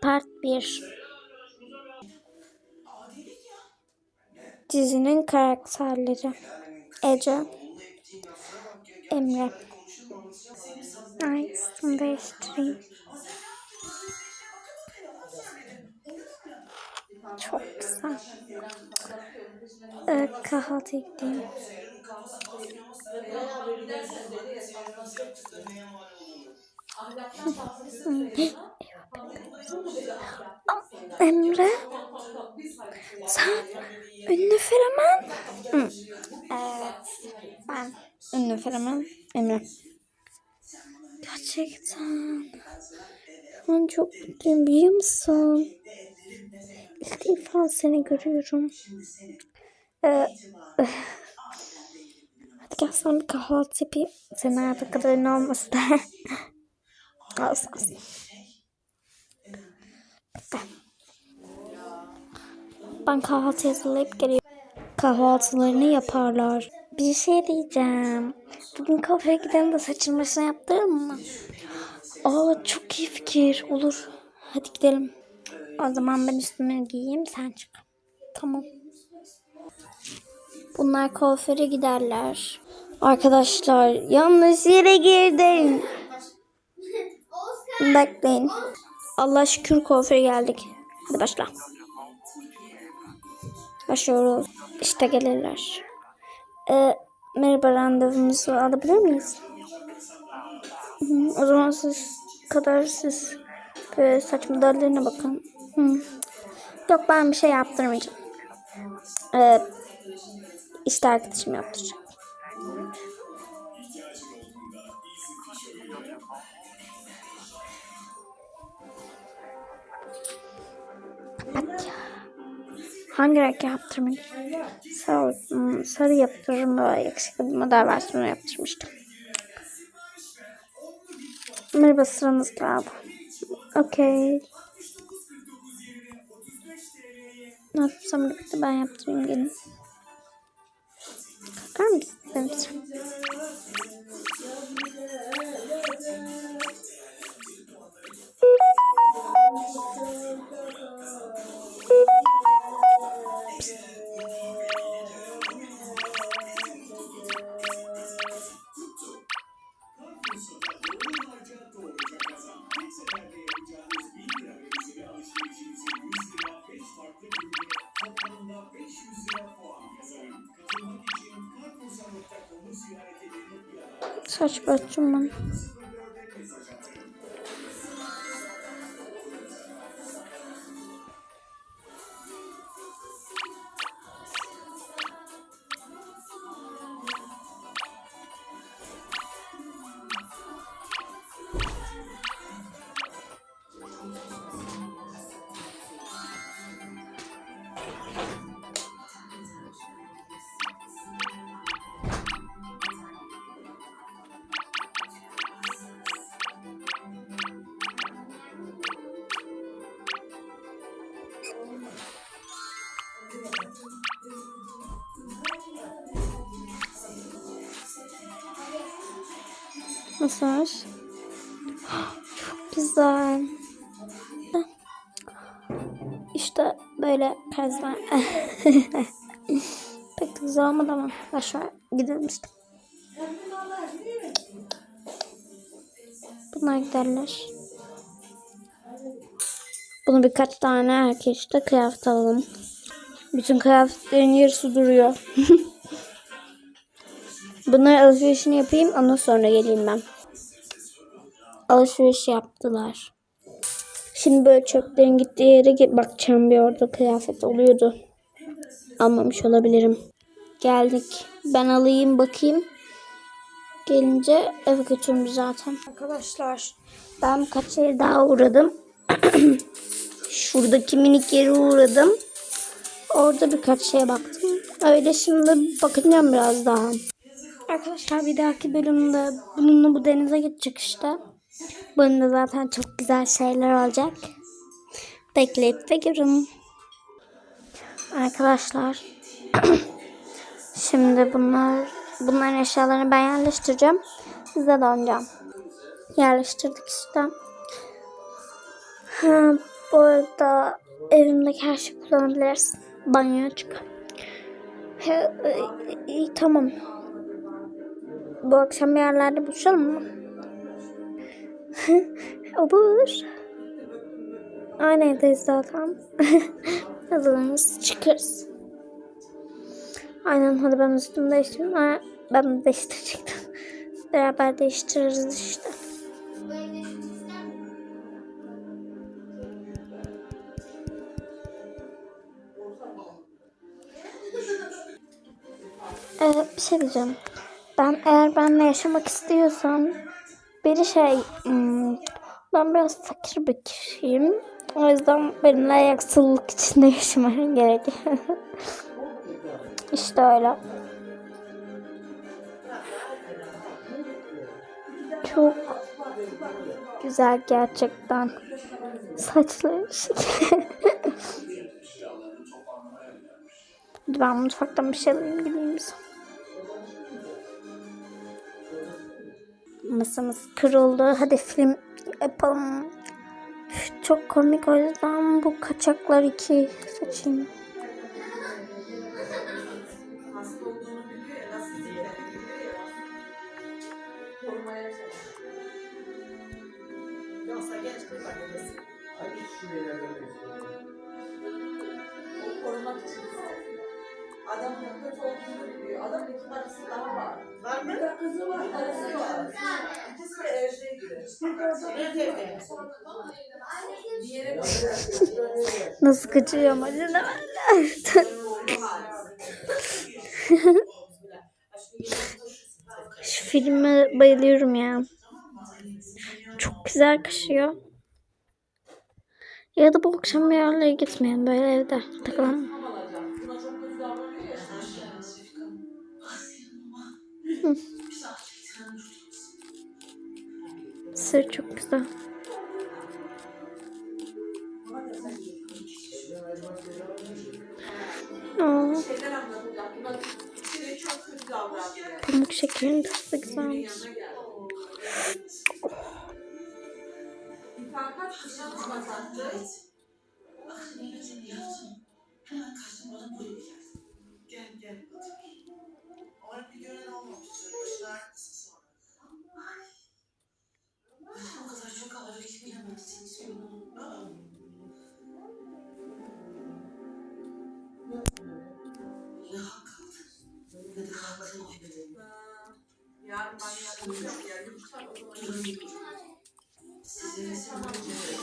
Part 1 Dizinin karakterleri Ece Emre Ay üstümü değiştireyim. Çok güzel. Ee, kahvaltı gideyim. Emre? Sen ünlü fenomen Hı. evet ben ünlü fenomen Emre. Gerçekten. Ben çok mutluyum biliyor musun? İlk defa seni görüyorum. Ee, hadi gel sana bir kahvaltı yapayım. Senin hayatı kadar ünlü olması da olsun. Olsun Ben kahvaltı hazırlayıp geliyorum. Kahvaltılarını yaparlar. Bir şey diyeceğim. Bugün kafeye gidelim de saçın başına yaptıralım mı? Aa çok iyi fikir. Olur. Hadi gidelim. O zaman ben üstümü giyeyim sen çık. Tamam. Bunlar kuaföre giderler. Arkadaşlar yanlış yere girdim. Bekleyin. Allah şükür kuaföre geldik. Hadi başla. Başlıyoruz. İşte gelirler. Ee, merhaba randevumuzu alabilir miyiz? Hı, o zaman siz kadar siz e, saç modellerine bakın. Hı. Yok ben bir şey yaptırmayacağım. Ee, işte arkadaşım yaptıracak. Bak ya. Hangi renk yaptırmayı? Sarı, hmm, sarı yaptırırım böyle bir model versiyonu yaptırmıştım. Merhaba sıranız geldi. Okey. Ne yapsam birlikte ben yaptırayım gelin. Kalkar mısın? Benim sıram. Saç ben. Masaj. Çok güzel. İşte böyle kazma. Pek güzel olmadı ama aşağı gidelim işte. Bunlar giderler. Bunu birkaç tane herkeste kıyafet alalım. Bütün kıyafetlerin yarısı duruyor. Bunları alışverişini yapayım ondan sonra geleyim ben. Alışveriş yaptılar. Şimdi böyle çöplerin gittiği yere bakacağım bir orada kıyafet oluyordu. Almamış olabilirim. Geldik. Ben alayım bakayım. Gelince eve götürürüm zaten. Arkadaşlar ben birkaç yere daha uğradım. Şuradaki minik yere uğradım. Orada birkaç şeye baktım. Öyle şimdi bakacağım biraz daha. Arkadaşlar bir dahaki bölümde bununla bu denize gidecek işte. Bölümde zaten çok güzel şeyler olacak. Bekleyip ve görün. Arkadaşlar. Şimdi bunlar bunların eşyalarını ben yerleştireceğim. Size döneceğim. Yerleştirdik işte. Ha, Bu arada evimdeki her şeyi kullanabilirsin. Banyo açık. He, e, iyi, tamam. Bu akşam bir yerlerde buluşalım mı? Olur. Aynı evdeyiz zaten. Hazırlanırız çıkarız. Aynen hadi ben üstümü değiştireyim. Ha, ben de değiştirecektim. Beraber değiştiririz işte. Ee, bir şey diyeceğim. Ben eğer benimle yaşamak istiyorsan bir şey hmm, ben biraz fakir bir kişiyim. O yüzden benimle yaksızlık içinde yaşaman gerekiyor. işte öyle. Çok güzel gerçekten. Saçları ben mutfaktan bir şey alayım gideyim Masamız kırıldı. Hadi film yapalım. Çok komik o yüzden bu kaçaklar iki seçeyim. Adamın kötü olduğunu biliyor. Adamın iki karısı daha var. Var mı? Bir kızı var. Karısı var. İkisi de evde gidiyor. Nerede evde? Bir yere Nasıl kaçıyorum acaba? Şu filme bayılıyorum ya. Çok güzel kaşıyor. Ya da bu akşam bir yerlere gitmeyelim böyle evde takılalım. Sır çok güzel. Aa, pamuk şekerin tadı güzelmiş. İnsan Yarın ben yapacağım ya.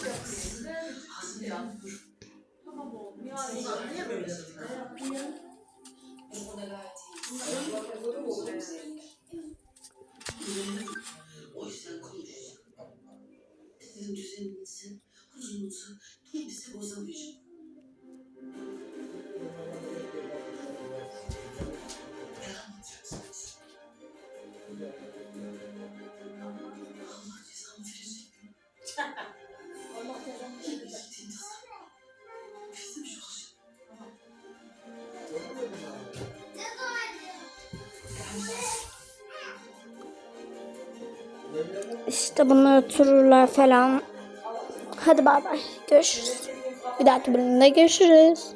İşte bunlar otururlar falan. Hadi bay bay. Görüşürüz. Bir dahaki bölümde görüşürüz.